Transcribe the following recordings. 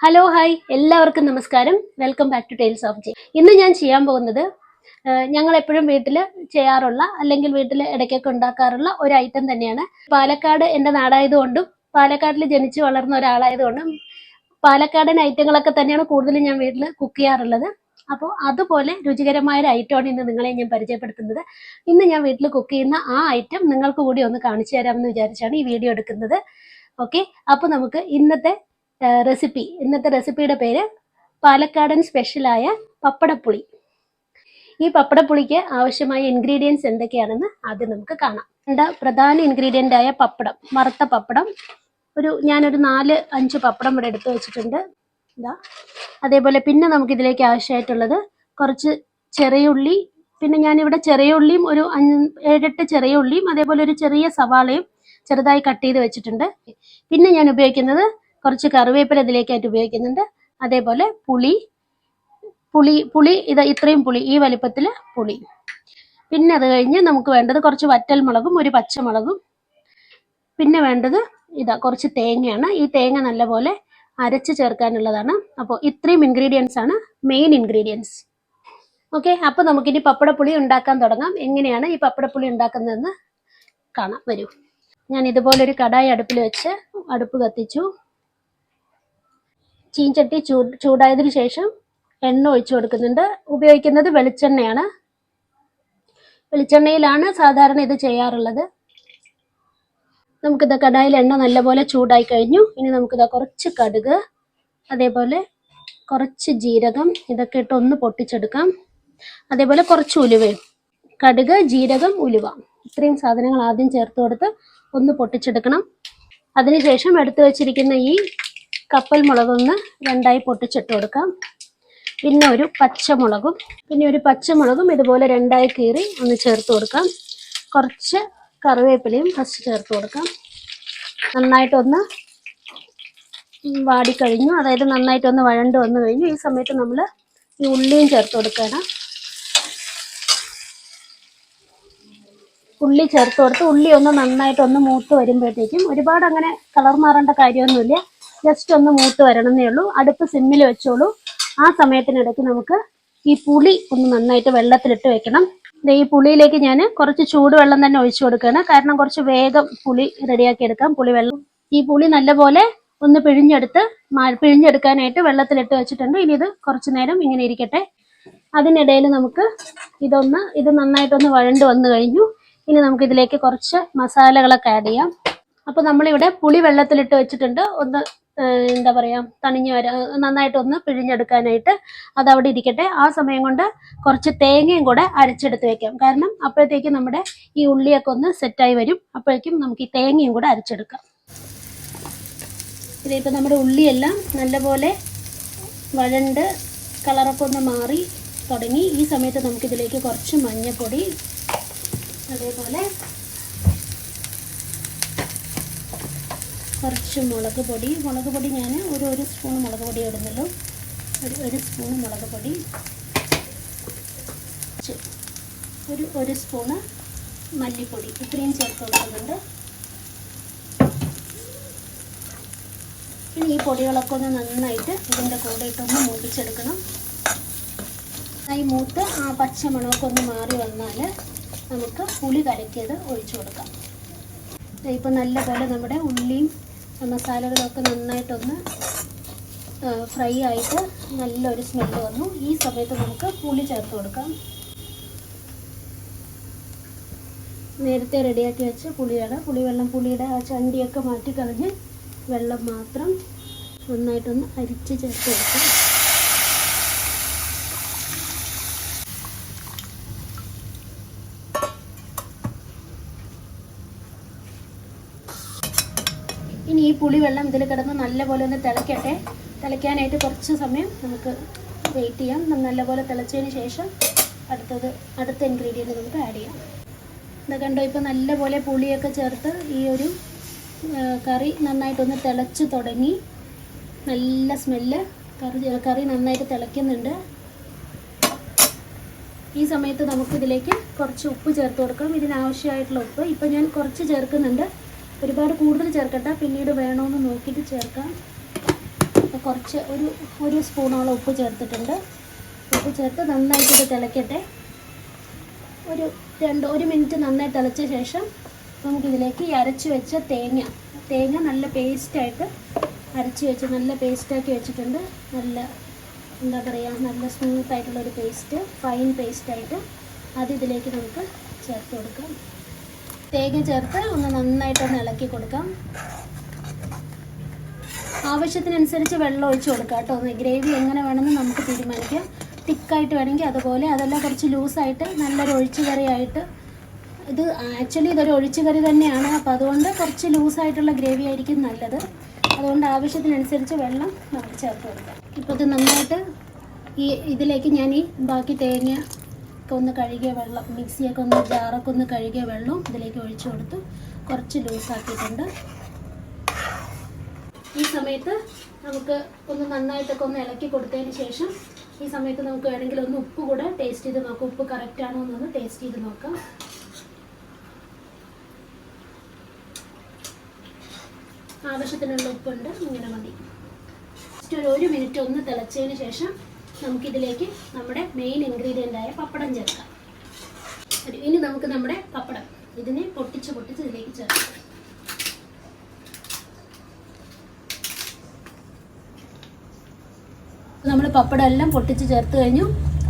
Hello hi എല്ലാവർക്കും നമസ്കാരം. Welcome back to tiles of J ഇന്ന് ഞാൻ ചെയ്യാൻ പോകുന്നത് ഞങ്ങൾ എപ്പോഴും വീട്ടിൽ ചെയ്യാറുള്ള അല്ലെങ്കിൽ വീട്ടിൽ ഇടയ്ക്കൊക്കെ ഉണ്ടാക്കാറുള്ള ഒരു ഐറ്റം തന്നെയാണ്. പാലക്കാട് എന്റെ നാടായതുകൊണ്ടും പാലക്കാടിൽ ജനിച്ചു വളർന്ന ഒരാളായതുകൊണ്ടും പാലക്കാടൻ ഐറ്റങ്ങളൊക്കെ തന്നെയാണ് കൂടുതലും ഞാൻ വീട്ടിൽ കുക്ക് ചെയ്യാറുള്ളത്. അപ്പോൾ അതുപോലെ രുചികരമായ ഒരു ഐറ്റമാണ് ഇന്ന് നിങ്ങളെ ഞാൻ പരിചയപ്പെടുത്തുന്നത്. ഇന്ന് ഞാൻ വീട്ടിൽ കുക്ക് ചെയ്യുന്ന ആ ഐറ്റം നിങ്ങൾക്ക് കൂടി ഒന്ന് കാണിച്ചു തരാമെന്ന് വിചാരിച്ചാണ് ഈ വീഡിയോ എടുക്കുന്നത്. ഓക്കെ അപ്പോൾ നമുക്ക് ഇന്നത്തെ റെസിപ്പി ഇന്നത്തെ റെസിപ്പിയുടെ പേര് പാലക്കാടൻ സ്പെഷ്യലായ പപ്പടപ്പുളി. ഈ പപ്പടപ്പുളിക്ക് ആവശ്യമായ ഇൻഗ്രീഡിയൻസ് എന്തൊക്കെയാണെന്ന് ആദ്യം നമുക്ക് കാണാം. രണ്ട് പ്രധാന ഇൻഗ്രീഡിയന്റ് ആയ പപ്പടം വറുത്ത പപ്പടം. ഒരു ഞാനൊരു നാല് അഞ്ച് പപ്പടം ഇവിടെ എടുത്തു വെച്ചിട്ടുണ്ട്. ഇതാ. അതേപോലെ പിന്നെ നമുക്ക് ഇതിലേക്ക് ആവശ്യമായിട്ടുള്ളത് കുറച്ച് ചെറിയ ഉള്ളി പിന്നെ ഞാനിവിടെ ചെറിയ ഉള്ളിയും ഒരു അഞ്ച് ഏഴെട്ട് ചെറിയ ഉള്ളിയും അതേപോലെ ഒരു ചെറിയ സവാളയും ചെറുതായി കട്ട് ചെയ്ത് വെച്ചിട്ടുണ്ട്. പിന്നെ ഞാൻ ഉപയോഗിക്കുന്നത് കുറച്ച് കറിവേപ്പില ഇതിലേക്കായിട്ട് ഉപയോഗിക്കുന്നുണ്ട്. അതേപോലെ പുളി പുളി പുളി ഇത് ഇത്രയും പുളി ഈ വലിപ്പത്തിൽ പുളി. പിന്നെ അത് കഴിഞ്ഞ് നമുക്ക് വേണ്ടത് കുറച്ച് വറ്റൽ മുളകും ഒരു പച്ചമുളകും. പിന്നെ വേണ്ടത് ഇതാ കുറച്ച് തേങ്ങയാണ്. ഈ തേങ്ങ നല്ലപോലെ അരച്ച് ചേർക്കാനുള്ളതാണ്. അപ്പോൾ ഇത്രയും ഇൻഗ്രീഡിയൻസ് ആണ് മെയിൻ ഇൻഗ്രീഡിയൻസ് ഓക്കെ അപ്പോൾ നമുക്കിനി പപ്പടപ്പുളി ഉണ്ടാക്കാൻ തുടങ്ങാം. എങ്ങനെയാണ് ഈ പപ്പടപ്പുളി ഉണ്ടാക്കുന്നതെന്ന് കാണാം. വരൂ. ഞാൻ ഇതുപോലൊരു കടായി അടുപ്പിൽ വെച്ച് അടുപ്പ് കത്തിച്ചു. ചീഞ്ചട്ടി ചൂ ചൂടായതിനു ശേഷം എണ്ണ ഒഴിച്ചു കൊടുക്കുന്നുണ്ട്. ഉപയോഗിക്കുന്നത് വെളിച്ചെണ്ണയാണ്. വെളിച്ചെണ്ണയിലാണ് സാധാരണ ഇത് ചെയ്യാറുള്ളത്. നമുക്കിത് കടായിൽ എണ്ണ നല്ലപോലെ ചൂടായി കഴിഞ്ഞു. ഇനി നമുക്കിത് കുറച്ച് കടുക് അതേപോലെ കുറച്ച് ജീരകം ഇതൊക്കെ ഇട്ട് ഒന്ന് പൊട്ടിച്ചെടുക്കാം. അതേപോലെ കുറച്ച് ഉലുവയും കടുക് ജീരകം ഉലുവ. ഇത്രയും സാധനങ്ങൾ ആദ്യം ചേർത്ത് കൊടുത്ത് ഒന്ന് പൊട്ടിച്ചെടുക്കണം. അതിനുശേഷം എടുത്തു വെച്ചിരിക്കുന്ന ഈ കപ്പൽ മുളകൊന്ന് രണ്ടായി പൊട്ടിച്ചിട്ട് കൊടുക്കാം. പിന്നെ ഒരു പച്ചമുളകും പിന്നെ ഒരു പച്ചമുളകും ഇതുപോലെ രണ്ടായി കീറി ഒന്ന് ചേർത്ത് കൊടുക്കാം. കുറച്ച് കറിവേപ്പിലയും ഫസ്റ്റ് ചേർത്ത് കൊടുക്കാം. നന്നായിട്ടൊന്ന് വാടിക്കഴിഞ്ഞു. അതായത് നന്നായിട്ടൊന്ന് വഴണ്ട് വന്നു കഴിഞ്ഞു. ഈ സമയത്ത് നമ്മൾ ഈ ഉള്ളിയും ചേർത്ത് കൊടുക്കണം. ഉള്ളി ചേർത്ത് കൊടുത്ത് ഉള്ളി ഒന്ന് നന്നായിട്ടൊന്ന് മൂത്ത് വരുമ്പോഴത്തേക്കും ഒരുപാട് അങ്ങനെ കളർ മാറേണ്ട കാര്യമൊന്നുമില്ല. ജസ്റ്റ് ഒന്ന് മൂത്ത് വരണമെന്നേ ഉള്ളൂ. അടുപ്പ് സിമ്മിൽ വെച്ചോളൂ. ആ സമയത്തിനിടയ്ക്ക് നമുക്ക് ഈ പുളി ഒന്ന് നന്നായിട്ട് വെള്ളത്തിലിട്ട് വെക്കണം. ഈ പുളിയിലേക്ക് ഞാൻ കുറച്ച് ചൂടുവെള്ളം തന്നെ ഒഴിച്ചു കൊടുക്കുകയാണ്. കാരണം കുറച്ച് വേഗം പുളി റെഡിയാക്കി എടുക്കാം. പുളി വെള്ളം. ഈ പുളി നല്ലപോലെ ഒന്ന് പിഴിഞ്ഞെടുത്ത് പിഴിഞ്ഞെടുക്കാനായിട്ട് വെള്ളത്തിലിട്ട് വെച്ചിട്ടുണ്ട്. ഇനി ഇത് കുറച്ചു നേരം ഇങ്ങനെ ഇരിക്കട്ടെ. അതിനിടയിൽ നമുക്ക് ഇതൊന്ന് ഇത് നന്നായിട്ടൊന്ന് വഴണ്ട് വന്നു കഴിഞ്ഞു. ഇനി നമുക്ക് ഇതിലേക്ക് കുറച്ച് മസാലകളൊക്കെ ആഡ് ചെയ്യാം. അപ്പോൾ നമ്മളിവിടെ പുളി വെള്ളത്തിലിട്ട് വെച്ചിട്ടുണ്ട്. ഒന്ന് എന്താ പറയാ തണിഞ്ഞു വരാ നന്നായിട്ടൊന്ന് പിഴിഞ്ഞെടുക്കാനായിട്ട് അത് അവിടെ ഇരിക്കട്ടെ. ആ സമയം കൊണ്ട് കുറച്ച് തേങ്ങയും കൂടെ അരച്ചെടുത്ത് വെക്കാം. കാരണം അപ്പോഴത്തേക്കും നമ്മുടെ ഈ ഉള്ളിയൊക്കെ ഒന്ന് സെറ്റായി വരും. അപ്പോഴേക്കും നമുക്ക് ഈ തേങ്ങയും കൂടെ അരച്ചെടുക്കാം. ഇതിപ്പോൾ നമ്മുടെ ഉള്ളിയെല്ലാം നല്ലപോലെ വഴണ്ട് കളറൊക്കെ ഒന്ന് മാറി തുടങ്ങി. ഈ സമയത്ത് നമുക്കിതിലേക്ക് കുറച്ച് മഞ്ഞൾപ്പൊടി അതേപോലെ കുറച്ച് മുളക് പൊടി. മുളക് പൊടി ഞാൻ ഒരു ഒരു സ്പൂൺ മുളക് പൊടി ഇടുന്നുള്ളൂ. ഒരു ഒരു സ്പൂൺ മുളക് പൊടി. ഒരു ഒരു സ്പൂണ് മല്ലിപ്പൊടി. ഇത്രയും ചേർത്ത് കൊടുക്കുന്നുണ്ട്. ഇനി ഈ പൊടികളൊക്കെ ഒന്ന് നന്നായിട്ട് ഇതിന്റെ കൂടെ ഇട്ടൊന്ന് മൂപ്പിച്ചെടുക്കണം. ഈ മൂത്ത് ആ പച്ചമുളകൊക്കെ ഒന്ന് മാറി വന്നാൽ നമുക്ക് പുളി കലക്കിയത് ഒഴിച്ചു കൊടുക്കാം. ഇപ്പം നല്ലപോലെ നമ്മുടെ ഉള്ളിയും മസാലകളൊക്കെ നന്നായിട്ടൊന്ന് ഫ്രൈ ആയിട്ട് നല്ലൊരു സ്മെല്ല് വന്നു. ഈ സമയത്ത് നമുക്ക് പുളി ചേർത്ത് കൊടുക്കാം. നേരത്തെ റെഡിയാക്കി വെച്ച പുളിയാണ്. പുളിവെള്ളം പുളിയുടെ ആ ചണ്ടിയൊക്കെ മാറ്റിക്കളഞ്ഞ് വെള്ളം മാത്രം നന്നായിട്ടൊന്ന് അരിച്ച് ചേർത്ത് കൊടുക്കാം ഇനി ഈ പുളിവെള്ളം ഇതിൽ കിടന്ന് നല്ലപോലെ ഒന്ന് തിളയ്ക്കട്ടെ തിളയ്ക്കാനായിട്ട് കുറച്ച് സമയം നമുക്ക് വെയിറ്റ് ചെയ്യാം. നല്ലപോലെ തിളച്ചതിന് ശേഷം അടുത്തത് അടുത്ത ഇൻഗ്രീഡിയന്റ് നമുക്ക് ആഡ് ചെയ്യാം. ഇത് കണ്ടോ ഇപ്പോൾ നല്ലപോലെ പുളിയൊക്കെ ചേർത്ത് ഈ ഒരു കറി നന്നായിട്ടൊന്ന് തിളച്ച് തുടങ്ങി. നല്ല സ്മെല്ല് കറി കറി നന്നായിട്ട് തിളയ്ക്കുന്നുണ്ട്. ഈ സമയത്ത് നമുക്കിതിലേക്ക് കുറച്ച് ഉപ്പ് ചേർത്ത് കൊടുക്കാം ഇതിനാവശ്യമായിട്ടുള്ള ഉപ്പ്. ഇപ്പം ഞാൻ കുറച്ച് ചേർക്കുന്നുണ്ട്. ഒരുപാട് കൂടുതൽ ചേർക്കണ്ട. പിന്നീട് വേണമെന്ന് നോക്കിയിട്ട് ചേർക്കാം. അപ്പോൾ കുറച്ച് ഒരു ഒരു സ്പൂണോളം ഉപ്പ് ചേർത്തിട്ടുണ്ട്. ഉപ്പ് ചേർത്ത് നന്നായിട്ട് തിളയ്ക്കട്ടെ ഒരു രണ്ട് ഒരു മിനിറ്റ് നന്നായി തിളച്ച ശേഷം നമുക്കിതിലേക്ക് ഈ അരച്ച് വെച്ച തേങ്ങ തേങ്ങ നല്ല പേസ്റ്റായിട്ട് അരച്ച് വെച്ച് നല്ല പേസ്റ്റാക്കി വെച്ചിട്ടുണ്ട്. നല്ല എന്താ പറയുക നല്ല സ്മൂത്തായിട്ടുള്ളൊരു പേസ്റ്റ് ഫൈൻ പേസ്റ്റായിട്ട് അത് ഇതിലേക്ക് നമുക്ക് ചേർത്ത് കൊടുക്കാം. തേങ്ങ ചേർത്ത് ഒന്ന് നന്നായിട്ടൊന്ന് ഇളക്കി കൊടുക്കാം. ആവശ്യത്തിനനുസരിച്ച് വെള്ളം ഒഴിച്ച് കൊടുക്കാം കേട്ടോ. ഗ്രേവി എങ്ങനെ വേണമെന്ന് നമുക്ക് തീരുമാനിക്കാം. തിക്കായിട്ട് വേണമെങ്കിൽ അതുപോലെ അതല്ല കുറച്ച് ലൂസായിട്ട് നല്ലൊരു ഒഴിച്ചു കറിയായിട്ട് ഇത് ആക്ച്വലി ഇതൊരു ഒഴിച്ചു കറി തന്നെയാണ്. അപ്പോൾ അതുകൊണ്ട് കുറച്ച് ലൂസായിട്ടുള്ള ഗ്രേവി ആയിരിക്കും നല്ലത്. അതുകൊണ്ട് ആവശ്യത്തിനനുസരിച്ച് വെള്ളം നമുക്ക് ചേർത്ത് കൊടുക്കാം. ഇപ്പോൾ ഇത് നന്നായിട്ട് ഈ ഇതിലേക്ക് ഞാൻ ഈ ബാക്കി തേങ്ങ ഒക്കെ ഒന്ന് കഴുകിയ വെള്ളം മിക്സിയൊക്കെ ഒന്ന് ജാറൊക്കെ ഒന്ന് കഴുകിയ വെള്ളവും ഇതിലേക്ക് ഒഴിച്ചു കൊടുത്തു കുറച്ച് ലൂസാക്കിയിട്ടുണ്ട്. ഈ സമയത്ത് നമുക്ക് ഒന്ന് നന്നായിട്ടൊക്കെ ഒന്ന് ഇളക്കി കൊടുത്തതിന് ശേഷം ഈ സമയത്ത് നമുക്ക് വേണമെങ്കിൽ ഒന്ന് ഉപ്പ് കൂടെ ടേസ്റ്റ് ചെയ്ത് നോക്കാം. ഉപ്പ് കറക്റ്റ് ആണോ എന്നൊന്ന് ടേസ്റ്റ് ചെയ്ത് നോക്കാം. ആവശ്യത്തിനുള്ള ഉപ്പുണ്ട്. ഇങ്ങനെ മതി. ജസ്റ്റ് ഒരു ഒരു മിനിറ്റ് ഒന്ന് തിളച്ചതിന് ശേഷം നമുക്കിതിലേക്ക് നമ്മുടെ മെയിൻ ഇൻഗ്രീഡിയന്റ് ആയ പപ്പടം ചേർക്കാം. ഇനി നമുക്ക് നമ്മുടെ പപ്പടം ഇതിനെ പൊട്ടിച്ച് പൊട്ടിച്ച് ഇതിലേക്ക് ചേർക്കാം. നമ്മൾ പപ്പടം എല്ലാം പൊട്ടിച്ച് ചേർത്ത് കഴിഞ്ഞു.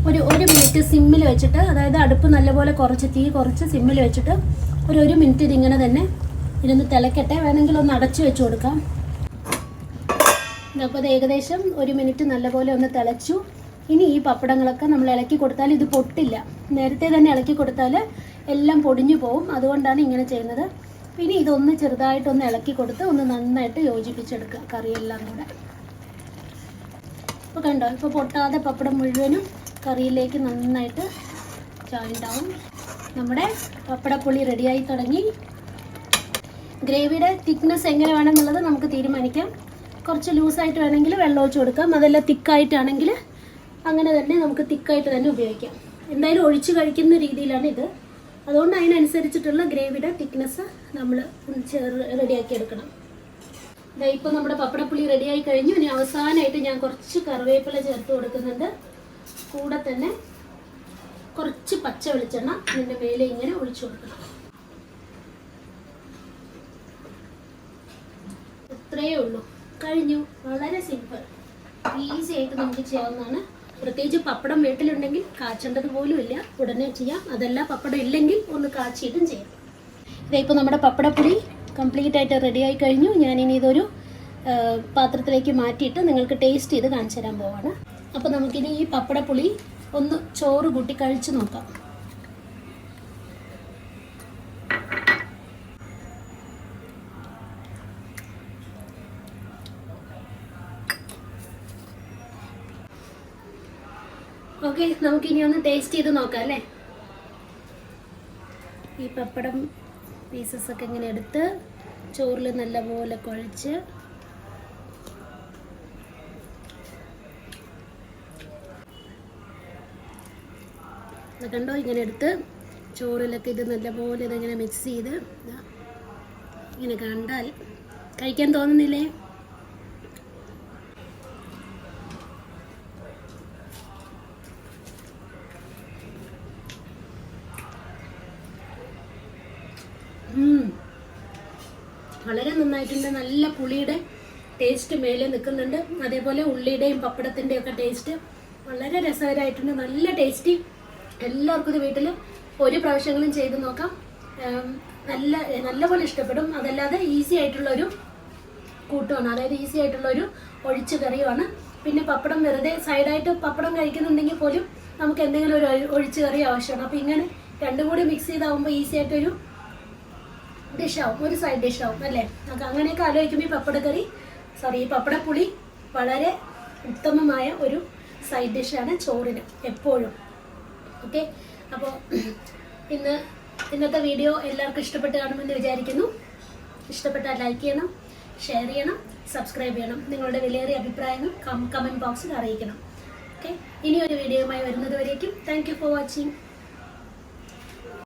ഒരു ഒരു മിനിറ്റ് സിമ്മിൽ വെച്ചിട്ട് അതായത് അടുപ്പ് നല്ലപോലെ കുറച്ച് തീ കുറച്ച് സിമ്മിൽ വെച്ചിട്ട് ഒരു ഒരു മിനിറ്റ് ഇതിങ്ങനെ തന്നെ ഇരുന്ന് തിളക്കട്ടെ. വേണമെങ്കിൽ ഒന്ന് അടച്ചു വെച്ച് കൊടുക്കാം. അപ്പോൾ അത് ഏകദേശം ഒരു മിനിറ്റ് നല്ലപോലെ ഒന്ന് തിളച്ചു. ഇനി ഈ പപ്പടങ്ങളൊക്കെ നമ്മൾ ഇളക്കി കൊടുത്താൽ ഇത് പൊട്ടില്ല. നേരത്തെ തന്നെ ഇളക്കി കൊടുത്താൽ എല്ലാം പൊടിഞ്ഞു പോവും. അതുകൊണ്ടാണ് ഇങ്ങനെ ചെയ്യുന്നത്. ഇനി ഇതൊന്ന് ചെറുതായിട്ടൊന്ന് ഇളക്കി കൊടുത്ത് ഒന്ന് നന്നായിട്ട് യോജിപ്പിച്ചെടുക്കുക കറിയെല്ലാം കൂടെ. ഇപ്പോൾ കണ്ടോ? ഇപ്പോൾ പൊട്ടാതെ പപ്പടം മുഴുവനും കറിയിലേക്ക് നന്നായിട്ട് ചായണ്ടാവും. നമ്മുടെ പപ്പടപ്പുളി റെഡിയായി തുടങ്ങി. ഗ്രേവിയുടെ തിക്നെസ് എങ്ങനെ വേണമെന്നുള്ളത് നമുക്ക് തീരുമാനിക്കാം. കുറച്ച് ലൂസായിട്ട് വേണമെങ്കിൽ വെള്ളം ഒഴിച്ച് കൊടുക്കാം. അതല്ല തിക്കായിട്ടാണെങ്കിൽ അങ്ങനെ തന്നെ നമുക്ക് തിക്കായിട്ട് തന്നെ ഉപയോഗിക്കാം. എന്തായാലും ഒഴിച്ച് കഴിക്കുന്ന രീതിയിലാണ് ഇത്. അതുകൊണ്ട് അതിനനുസരിച്ചിട്ടുള്ള ഗ്രേവിയുടെ തിക്നെസ് നമ്മൾ റെഡിയാക്കി എടുക്കണം. ഇതാ ഇപ്പം നമ്മുടെ പപ്പടപ്പുളി റെഡിയായി കഴിഞ്ഞു. ഇനി അവസാനമായിട്ട് ഞാൻ കുറച്ച് കറിവേപ്പില ചേർത്ത് കൊടുക്കുന്നുണ്ട്. കൂടെ തന്നെ കുറച്ച് പച്ച വെളിച്ചെണ്ണ ഇതിന്റെ മേലെ ഇങ്ങനെ ഒഴിച്ചു കൊടുക്കണം. ഇത്രയേ ഉള്ളൂ. കഴിഞ്ഞു. വളരെ സിമ്പിൾ ഈസി ആയിട്ട് നമുക്ക് ചെയ്യാവുന്നതാണ്. പ്രത്യേകിച്ച് പപ്പടം വീട്ടിലുണ്ടെങ്കിൽ കാച്ചേണ്ടത് പോലും ഇല്ല. ഉടനെ ചെയ്യാം. അതല്ല പപ്പടം ഇല്ലെങ്കിൽ ഒന്ന് കാച്ചിയിട്ടും ചെയ്യാം. ഇതേ ഇപ്പോൾ നമ്മുടെ പപ്പടപ്പൊടി കംപ്ലീറ്റ് ആയിട്ട് റെഡി ആയി കഴിഞ്ഞു. ഞാനിനി ഇതൊരു പാത്രത്തിലേക്ക് മാറ്റിയിട്ട് നിങ്ങൾക്ക് ടേസ്റ്റ് ചെയ്ത് കാണിച്ചു തരാൻ പോവാണ്. അപ്പോൾ നമുക്കിനി ഈ പപ്പടപ്പുളി ഒന്ന് ചോറ് കൂട്ടി കഴിച്ചു നോക്കാം. ഓക്കെ നമുക്കിനി ഒന്ന് ടേസ്റ്റ് ചെയ്ത് നോക്കാം അല്ലേ? ഈ പപ്പടം പീസസ് ഒക്കെ ഇങ്ങനെ എടുത്ത് ചോറിൽ നല്ലപോലെ കുഴച്ച് കണ്ടോ? ഇങ്ങനെ എടുത്ത് ചോറിലൊക്കെ ഇത് നല്ലപോലെ ഇതിങ്ങനെ മിക്സ് ചെയ്ത് ഇങ്ങനെ കണ്ടാൽ കഴിക്കാൻ തോന്നുന്നില്ലേ? വളരെ നല്ല പുളിയുടെ ടേസ്റ്റ് മേലെ നിൽക്കുന്നുണ്ട്. അതേപോലെ ഉള്ളിയുടെയും പപ്പടത്തിന്റെയും ഒക്കെ ടേസ്റ്റ് വളരെ രസകരമായിട്ടുണ്ട്. നല്ല ടേസ്റ്റി എല്ലാവർക്കും ഇത് വീട്ടിൽ ഒരു പ്രാവശ്യങ്ങളും ചെയ്ത് നോക്കാം. നല്ല നല്ലപോലെ ഇഷ്ടപ്പെടും. അതല്ലാതെ ഈസി ആയിട്ടുള്ളൊരു കൂട്ടുമാണ് അതായത് ഈസി ആയിട്ടുള്ള ഒരു ഒഴിച്ചു കറിയുമാണ് പിന്നെ പപ്പടം വെറുതെ സൈഡായിട്ട് പപ്പടം കഴിക്കുന്നുണ്ടെങ്കിൽ പോലും നമുക്ക് എന്തെങ്കിലും ഒരു ഒഴി- ഒഴിച്ചു കറി ആവശ്യമാണ്. അപ്പോൾ ഇങ്ങനെ രണ്ടും കൂടി മിക്സ് ചെയ്താവുമ്പോൾ ഈസി ആയിട്ടൊരു ഡിഷാവും ഒരു സൈഡ് ഡിഷാവും അല്ലേ? നമുക്ക് അങ്ങനെയൊക്കെ ആലോചിക്കുമ്പോൾ ഈ പപ്പടക്കറി സോറി ഈ പപ്പടപ്പുളി വളരെ ഉത്തമമായ ഒരു സൈഡ് ഡിഷാണ് ചോറിന് എപ്പോഴും. ഓക്കെ അപ്പോൾ ഇന്ന് ഇന്നത്തെ വീഡിയോ എല്ലാവർക്കും ഇഷ്ടപ്പെട്ട് കാണുമെന്ന് വിചാരിക്കുന്നു. ഇഷ്ടപ്പെട്ടാൽ ലൈക്ക് ചെയ്യണം ഷെയർ ചെയ്യണം സബ്സ്ക്രൈബ് ചെയ്യണം. നിങ്ങളുടെ വിലയേറിയ അഭിപ്രായങ്ങൾ കമന്റ് ബോക്സിൽ അറിയിക്കണം. ഓക്കെ ഇനിയൊരു വീഡിയോയുമായി വരുന്നത് വരേക്കും. Thank for watching